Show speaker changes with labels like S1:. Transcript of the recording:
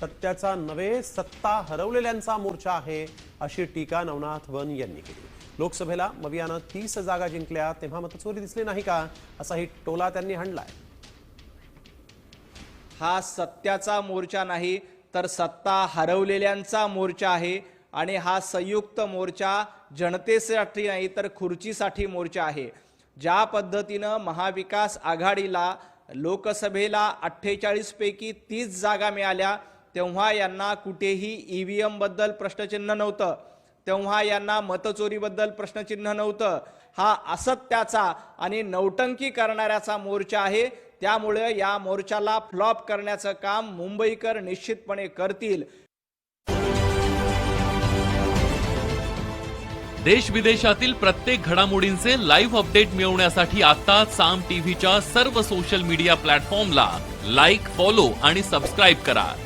S1: सत्याचा नवे सत्ता हरवलेल्यांचा मोर्चा आहे अशी टीका नवनाथ वन यांनी केली. लोकसभेला मवियानं तीस जागा जिंकल्या तेव्हा मतचोरी दिसली नाही का असाही टोला त्यांनी हाणलाय.
S2: हा सत्याचा मोर्चा नाही तर सत्ता हरवलेल्यांचा मोर्चा आहे आणि हा संयुक्त मोर्चा जनतेसाठी नाही तर खुर्चीसाठी मोर्चा आहे. ज्या पद्धतीनं महाविकास आघाडीला लोकसभेला अठ्ठेचाळीसपैकी तीस जागा मिळाल्या तेव्हा यांना कुठेही ई व्ही एमबद्दल प्रश्नचिन्ह नव्हतं. तेव्हा यांना मतचोरीबद्दल प्रश्नचिन्ह नव्हतं. हा असत्याचा आणि नौटंकी करणाऱ्याचा मोर्चा आहे. त्यामुळे या मोर्चाला फ्लॉप करण्याचं काम मुंबईकर निश्चितपणे करतील.
S3: देश विदेशातील प्रत्येक घडामोडींचे लाईव्ह अपडेट मिळवण्यासाठी आता साम टीव्हीच्या सर्व सोशल मीडिया प्लॅटफॉर्मला लाईक फॉलो आणि सबस्क्राईब करा.